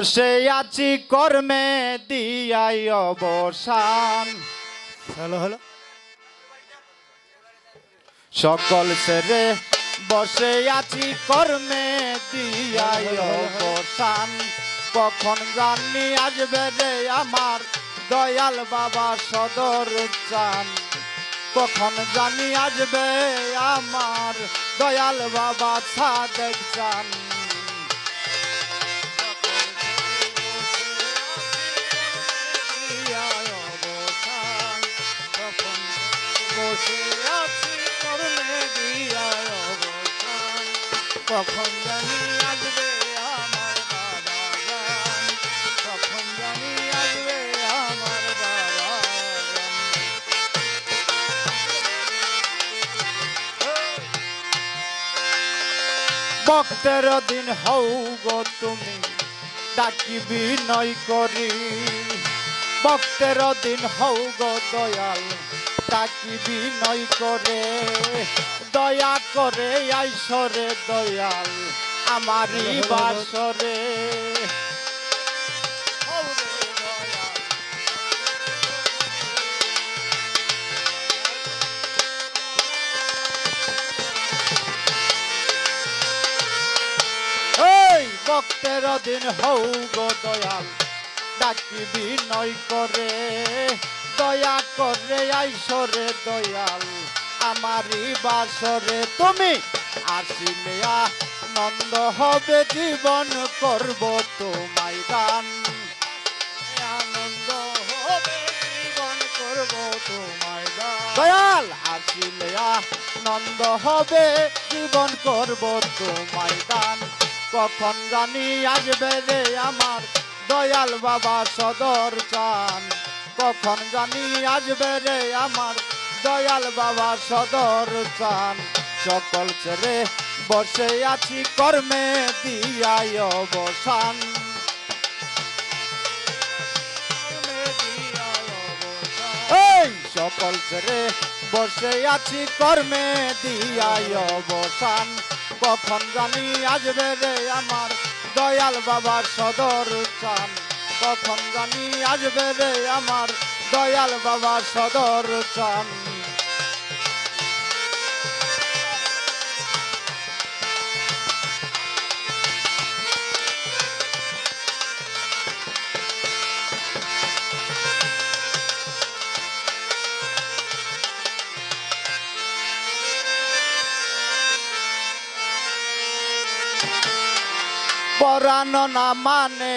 বসে আছি কর্মে দিয়াই অবসান। Hello hello. সকল ছেড়ে বসে আছি কর্মে দিয়াই অবসান। কখন জানি আসবে রে আমার দয়াল বাবা সদর চান। কখন জানি আসবে আমার দয়াল বাবা সাদেক চান। বসে আছি কর্মে দিয়া অবসান কখন জানি আসবে আমার বাবা কখন জানি আসবে আমার বাবা ভক্তের দিন হও গো তুমি, ডাকি বিনয় করি। ভক্তের দিন হও গো দয়াল ডাকি বিনয় করে, দয়া করে আইসরে দয়াল আমারই বাসরে। ভক্তের দিন হও গো দয়াল, ডাকি বিনয় করে। দয়া করে আইসরে দয়াল, আমারই বাসরে। তুমি আসিলে, আনন্দ হবে, জীবন করব তোমায় গান। দয়াল! আসিলে, আনন্দ হবে, জীবন করব তোমায় দান কখন জানি আসবে রে আমার দয়াল বাবা সদর চান। কখন জানি আসবে রে আমার দয়াল বাবা সদর চান। সকল ছেড়ে বসে আছি, কর্মে দিয়াই অবসান। সকল ছেড়ে বসে আছি, কর্মে দিয়াই অবসান। কখন জানি আসবে রে আমার দয়াল বাবার সদর চান। কখন জানি আসবে রে আমার দয়াল বাবার সদর চান। পরাণ না মানে